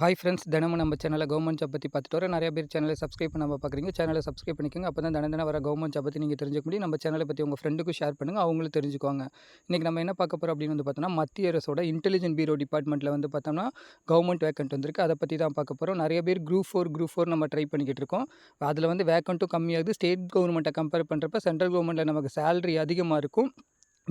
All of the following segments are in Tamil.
ஹாய் ஃப்ரெண்ட்ஸ் தினமும் நம்ம சேனலில் கவர்மெண்ட் ஜாப் பற்றி பார்த்துட்டு வர நிறைய பேர் சேனலை சப்ஸ்கிரைப் பண்ணாமல் பார்க்குறீங்க. சேனலை சப்ஸ்கிரைப் பண்ணிக்கோங்க. அப்போ தான் தினம் தினம் வர கவர்மெண்ட் ஜாப் பற்றி நீங்கள் தெரிஞ்சுக்க முடியும். நம்ம சேனலை பற்றி உங்கள் ஃப்ரெண்டுக்கும் ஷேர் பண்ணுங்கள் அவங்களும் தெரிஞ்சுக்குவாங்க. இன்றைக்கி நம்ம என்ன பார்க்க போகிறோம் அப்படின்னு வந்து பார்த்தோம்னா மத்திய அரசோட இன்டெலிஜென்ட் பீரோ டிபார்ட்மெண்ட்டில் வந்து பார்த்தோம்னா கவர்மெண்ட் வேக்கண்ட் வந்திருக்கு. அதை பற்றி தான் பார்க்க போகிறோம் நிறைய பேர் குரூப் ஃபோர் குரூப் ஃபோர் நம்ம ட்ரை பண்ணிக்கிட்டு இருக்கோம். அதில் வந்து வேக்கண்ட்டும் கம்மியாகுது. ஸ்டேட் கவர்மெண்ட்டை கம்பேர் பண்ணுறப்ப சென்ட்ரல் கவர்மெண்ட்டில் நமக்கு சேலரி அதிகமாக இருக்கும்.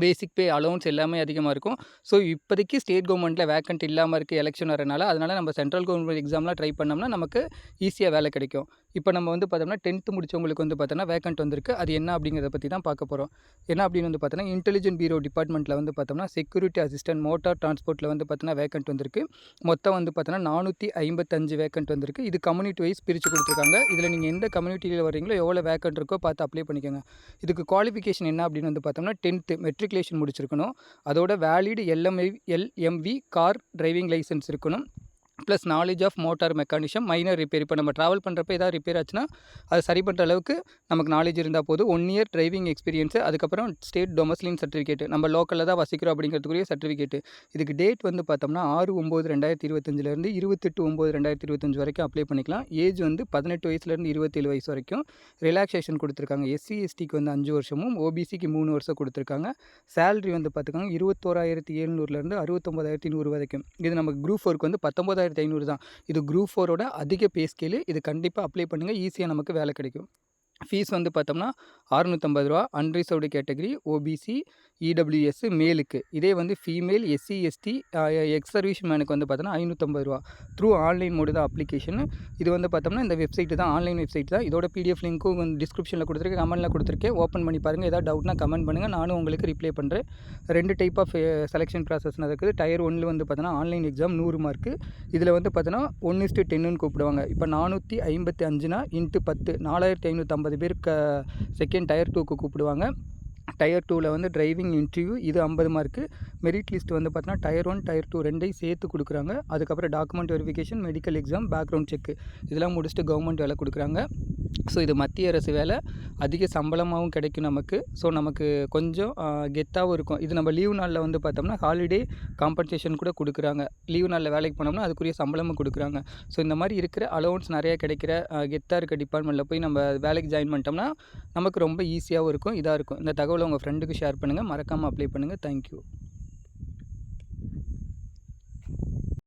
பேசிக் பே அலௌன்ஸ் எல்லாமே அதிகமாக இருக்கும். ஸோ இப்போதைக்கு ஸ்டேட் கவர்மெண்ட்டில் வேக்கண்ட் இல்லாமல் இருக்குது எலெக்ஷன் வரனால அதனால் நம்ம சென்ட்ரல் கவர்மெண்ட் எக்ஸாம்லாம் ட்ரை பண்ணோம்னா நமக்கு ஈஸியாக வேலை கிடைக்கும். இப்போ நம்ம வந்து பார்த்தோம்னா டென்த்து முடிச்சவங்களுக்கு வந்து பார்த்தோன்னா வேக்கண்ட் வந்திருக்கு. அது என்ன அப்படிங்கிறத பற்றி தான் பார்க்க போகிறோம் என்ன அப்படின்னு வந்து பார்த்தோன்னா இன்டெலிஜென்ட் பீரோ டிபார்ட்மெண்ட்டில் வந்து பார்த்தோம்னா செக்யூரிட்டி அசிஸ்டன்ட் மோட்டார் டிரான்ஸ்போர்ட்டில் வந்து பார்த்தோன்னா வேக்கண்ட் வந்திருக்கு. மொத்தம் வந்து பார்த்தோன்னா நானூற்றி ஐம்பத்தஞ்சு வேக்கண்ட் வந்திருக்கு. இது கம்யூனிட்டி வைஸ் பிரித்து கொடுத்துருக்காங்க. இதில் நீங்கள் எந்த கம்யூனிட்டியில் வரீங்களோ எவ்வளோ வேக்கண்ட் இருக்கோ பார்த்து அப்ளை பண்ணிக்கோங்க. இதுக்கு குவாலிஃபிகேஷன் என்ன அப்படின்னு வந்து பார்த்தோம்னா டென்த்து மெட்ரிக் மெட்ரிகுலேஷன் முடிச்சிருக்கணும். அதோட valid LMI LMV car driving license இருக்கணும். Plus knowledge of motor mechanism minor repair இப்போ நம்ம ட்ராவல் பண்ணுறப்ப ஏதாவது ரிப்பேர் ஆச்சுன்னா அதை சரி பண்ணுற அளவுக்கு நமக்கு நாலேஜ் இருந்தால் போதும். ஒன் இயர் டிரைவிங் எக்ஸ்பீரியன்ஸு அதுக்கப்புறம் ஸ்டேட் டொமஸ்லின் சர்டிஃபிகேட் நம்ம லோக்கலில் தான் வசிக்கிறோம் அப்படிங்கிறதுக்குரிய சர்டிஃபிகேட்டு இதுக்கு டேட் வந்து பார்த்தோம்னா ஆறு ஒம்பது ரெண்டாயிரத்தி இருபத்தஞ்சிலேருந்து இருபத்தெட்டு ஒம்பது ரெண்டாயிரத்தி இருபத்தஞ்சு வரைக்கும் அப்ளை பண்ணிக்கலாம். ஏஜ் வந்து பதினெட்டு வயசுலேருந்து இருபத்தேழு வயசு வரைக்கும் ரிலாக்ஸேஷன் கொடுத்துருக்காங்க. எஸ்சி எஸ்டிக்கு வந்து அஞ்சு வருஷமும் ஓபிசிக்கு மூணு வருஷம் கொடுத்துருக்காங்க. சேலரி வந்து பார்த்துக்காங்க இருபத்தோராயிரத்தி எழுநூறுலேருந்து அறுபத்தொம்பதாயிரத்தி நூறு வரைக்கும். இது நமக்கு குரூப் ஒர்க் வந்து பத்தொம்பதாயிரத்தி ஐநூறு தான். இது குரூப் ஃபோரோட அதிக பே ஸ்கேலு இது கண்டிப்பாக அப்ளை பண்ணுங்கள் ஈஸியாக நமக்கு வேலை கிடைக்கும். ஃபீஸ் வந்து பார்த்தோம்னா அறுநூற்றம்பது ரூபா அன்ரிசர்வ்டு கேட்டகரி ஓபிசி இடபிள்யூஎஸ் மேலுக்கு. இதே வந்து female SC ST ex service மேனுக்கு வந்து பார்த்தோன்னா ஐநூற்றம்பது ரூபா. த்ரூ ஆன்லைன் மோடு தான் அப்ளிகேஷன் இது வந்து பார்த்தோம்னா இந்த வெப்சைட் தான் ஆன்லைன் வெப்சைட் தான். இதோட பிடிஎஃப் லிங்க்கும் வந்து டிஸ்கிரிப்ஷனில் கொடுத்துருக்கேன் கமெண்ட்டில் கொடுத்துருக்கேன். ஓப்பன் பண்ணி பாருங்கள் ஏதாவது டவுட்னா கமெண்ட் பண்ணுங்கள் நானும் உங்களுக்கு ரிப்ளை பண்ணுறேன் ரெண்டு டைப் ஆஃப் செலெக்ஷன் ப்ராசஸ் இருக்குது டயர் ஒன்றில் வந்து பார்த்தோன்னா ஆன்லைன் எக்ஸாம் நூறு மார்க்கு இதில் வந்து பார்த்தோன்னா ஒன் இஸ்ட்டு டென்னுன்னு கூப்பிடுவாங்க. இப்போ நானூற்றி ஐம்பத்தி அஞ்சுனா இன்ட்டு பத்து. நாலாயிரத்தி ஐநூற்றம்பது பேர் க செகண்ட் டயர் டூக்கு கூப்பிடுவாங்க. டயர் டூவில் வந்து டிரைவிங் இன்டர்வியூ இது ஐம்பது மார்க்கு மெரிட் லிஸ்ட் வந்து பார்த்தீங்கன்னா டயர் ஒன் டயர் டூ ரெண்டையும் சேர்த்து கொடுக்குறாங்க. அதுக்கப்புறம் document verification medical exam background check இதெல்லாம் முடிச்சுட்டு கவர்மெண்ட் வேலை கொடுக்குறாங்க. ஸோ இது மத்திய அரசு வேலை. அதிக சம்பளமாகவும் கிடைக்கும் நமக்கு. ஸோ நமக்கு கொஞ்சம் கெத்தாகவும் இருக்கும். இது நம்ம லீவ் நாளில் வந்து பார்த்தோம்னா ஹாலிடே காம்பன்சேஷன் கூட கொடுக்குறாங்க. லீவ் நாளில் வேலைக்கு போனோம்னா அதுக்குரிய சம்பளமும் கொடுக்குறாங்க. ஸோ இந்த மாதிரி இருக்கிற அலோவன்ஸ் நிறையா கிடைக்கிற கெத்தாக இருக்க டிபார்ட்மெண்ட்டில் போய் நம்ம வேலைக்கு ஜாயின் பண்ணிட்டோம்னா நமக்கு ரொம்ப ஈஸியாகவும் இருக்கும் இதாக இருக்கும். இந்த தகவலை உங்கள் ஃப்ரெண்டுக்கு ஷேர் பண்ணுங்கள் மறக்காமல் அப்ளை பண்ணுங்கள் தேங்க்யூ